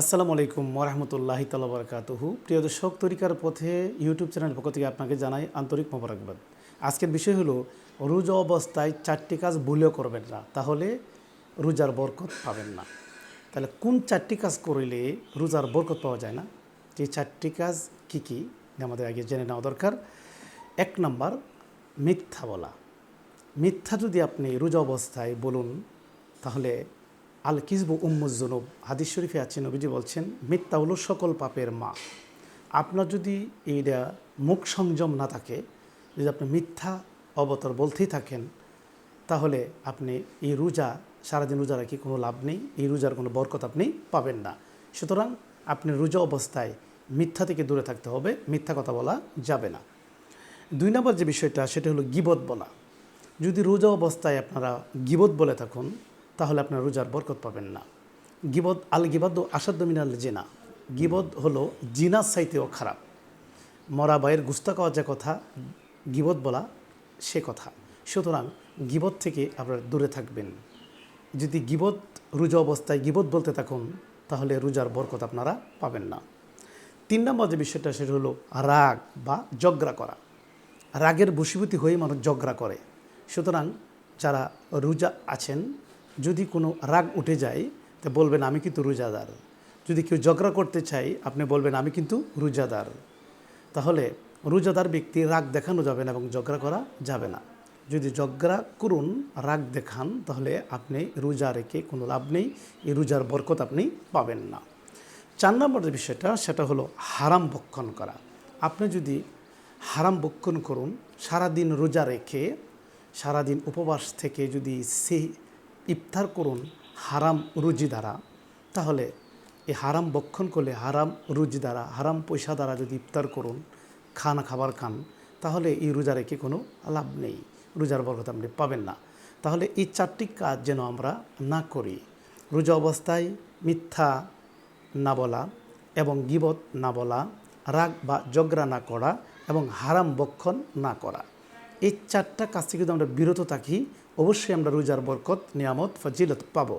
আসসালামু আলাইকুম ওরহমতুল্লাহি তালা বরকাতহু। প্রিয় দর্শক, তরিকার পথে ইউটিউব চ্যানেল পক্ষ থেকে আপনাকে জানাই আন্তরিক মোবারকবাদ। আজকের বিষয় হলো, রোজা অবস্থায় চারটি কাজ ভুলেও করবেন না, তাহলে রোজার বরকত পাবেন না। তাহলে কোন চারটি কাজ করলে রোজার বরকত পাওয়া যায় না? যে চারটি কাজ কি কি? আমাদের আগে জেনে নেওয়া দরকার। এক নম্বর, মিথ্যা বলা। মিথ্যা যদি আপনি রোজা অবস্থায় বলুন, তাহলে আল কিসবু উম্মুজনব হাদিস শরীফে আছে, নবীজি বলছেন, মিথ্যা হলো সকল পাপের মা। আপনার যদি এইটা মুখ সংযম না থাকে, যদি আপনি মিথ্যা অবতর বলতেই থাকেন, তাহলে আপনি এই রোজা, সারাদিন রোজা রাখি কোনো লাভ নেই, এই রোজার কোনো বরকত আপনি পাবেন না। সুতরাং আপনি রোজা অবস্থায় মিথ্যা থেকে দূরে থাকতে হবে, মিথ্যা কথা বলা যাবে না। দুই নম্বর যে বিষয়টা, সেটা হলো গিবত বলা। যদি রোজা অবস্থায় আপনারা গিবত বলে থাকুন তাহলে আপনার রোজার বরকত পাবেন না। গিবদ আল গিবাদ আসাদ্দ মিনাল জিনা। গিবদ হলো জিনার সাইতেও খারাপ। মরা বাইয়ের গুস্তা খাওয়ার যে কথা, গিবদ বলা সে কথা। সুতরাং গিবত থেকে আপনারা দূরে থাকবেন। যদি গিবত রোজা অবস্থায় গিবত বলতে থাকুন, তাহলে রোজার বরকত আপনারা পাবেন না। তিন নম্বর যে বিষয়টা, সেটা হলো রাগ বা জগরা করা। রাগের বশীভূতি হয়ে মানুষ জগরা করে। সুতরাং যারা রোজা আছেন যদি কোনো রাগ উঠে যায়, তা বলবেন, আমি কিন্তু রোজাদার। যদি কেউ ঝগড়া করতে চাই আপনি বলবেন, আমি কিন্তু রোজাদার। তাহলে রোজাদার ব্যক্তি রাগ দেখানো যাবে না এবং ঝগড়া করা যাবে না। যদি ঝগড়া করুন, রাগ দেখান, তাহলে আপনি রোজা রেখে কোনো লাভ নেই, এই রোজার বরকত আপনি পাবেন না। চার নম্বর যে বিষয়টা, সেটা হলো হারাম ভক্ষণ করা। আপনি যদি হারাম ভক্ষণ করুন, সারাদিন রোজা রেখে, সারাদিন উপবাস থেকে যদি সে ইফতার করুন হারাম রুজি দ্বারা। তাহলে এই হারাম বক্ষণ করলে হারাম রুজি দ্বারা, হারাম পয়সা দ্বারা যদি ইফতার করুন খানা খাবার খান, তাহলে এই রোজা রেখে কোনো লাভ নেই। রোজার বরকত আপনি পাবেন না। তাহলে এই চারটি কাজ যেন আমরা না করি। রোজা অবস্থায় মিথ্যা না বলা এবং গিবত না বলা, রাগ বা জগরা না করা এবং হারাম বক্ষণ না করা। এই চারটা কাজ থেকে যদি আমরা বিরত থাকি, অবশ্যই আমরা রোজার বরকত, নিয়ামত, ফজিলত পাবো।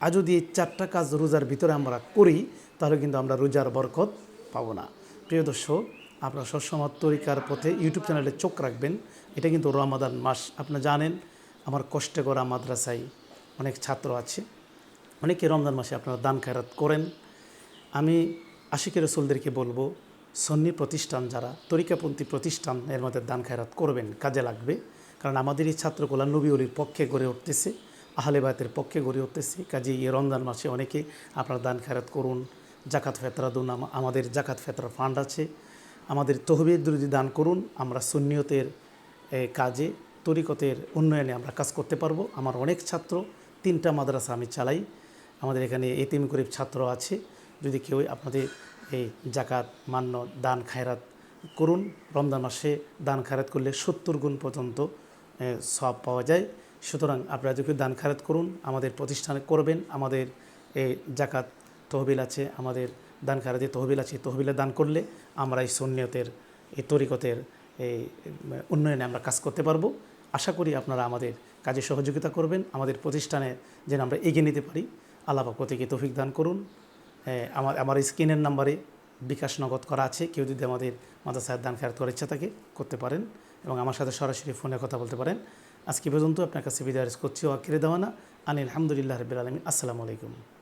আর যদি এই চারটা কাজ রোজার ভিতরে আমরা করি, তাহলে কিন্তু আমরা রোজার বরকত পাবো না। প্রিয় দর্শক, আপনারা সবসময় তরিকার পথে ইউটিউব চ্যানেলে চোখ রাখবেন। এটা কিন্তু রমাদান মাস। আপনারা জানেন, আমার কষ্টে করা মাদ্রাসায় অনেক ছাত্র আছে। অনেকে রমজান মাসে আপনারা দান খায়রাত করেন। আমি আশিকের রসুলদেরকে বলব সন্নি প্রতিষ্ঠান যারা, তরিকাপন্থী প্রতিষ্ঠান এর মধ্যে দান খায়রাত করবেন, কাজে লাগবে। কারণ আমাদের এই ছাত্রগুলা নবী অলির পক্ষে গড়ে উঠতেছে, আহলে বায়তের পক্ষে গড়ে উঠতেছে। কাজে এই রমজান মাসে অনেকে আপনারা দান খায়রাত করুন, জাকাত ফেতরা দুন আমাদের জাকাত ফেতরা ফান্ড আছে। আমাদের তহবির যদি দান করুন, আমরা সুন্নিয়তের কাজে, তরিকতের উন্নয়নে আমরা কাজ করতে পারব। আমার অনেক ছাত্র, তিনটা মাদ্রাসা আমি চালাই। আমাদের এখানে এতিম গরিব ছাত্র আছে। যদি কেউ আপনাদের এই জাকাত, মান্য, দান, খায়রাত করুন। রমজান মাসে দান, খায়রাত করলে সত্তর গুণ পর্যন্ত সব পাওয়া যায়। সুতরাং আপনারা যদি দান, খায়রাত করুন, আমাদের প্রতিষ্ঠানে করবেন, আমাদের এই জাকাত তহবিল আছে, আমাদের দান, খায়রাতে তহবিল আছে তহবিলে দান করলে আমরা এই সন্নিয়তের, এই তরিকতের এই উন্নয়নে আমরা কাজ করতে পারব। আশা করি আপনারা আমাদের কাজে সহযোগিতা করবেন, আমাদের প্রতিষ্ঠানে যেন আমরা এগিয়ে নিতে পারি। আল্লাহ থেকে তৌফিক দান করুন। আমার আমার স্ক্রিনের নাম্বারে বিকাশ নগদ করা আছে। কেউ যদি আমাদের মাদ্রাসায় দান খেয়ার করার ইচ্ছা থাকে, করতে পারেন এবং আমার সাথে সরাসরি ফোনে কথা বলতে পারেন। আজকে পর্যন্ত আপনার কাছে বিদায় করছি ও আকিরে দেওয়ানা আনিল আলহামদুলিল্লাহ রবিল আলমিন। আসসালামু আলাইকুম।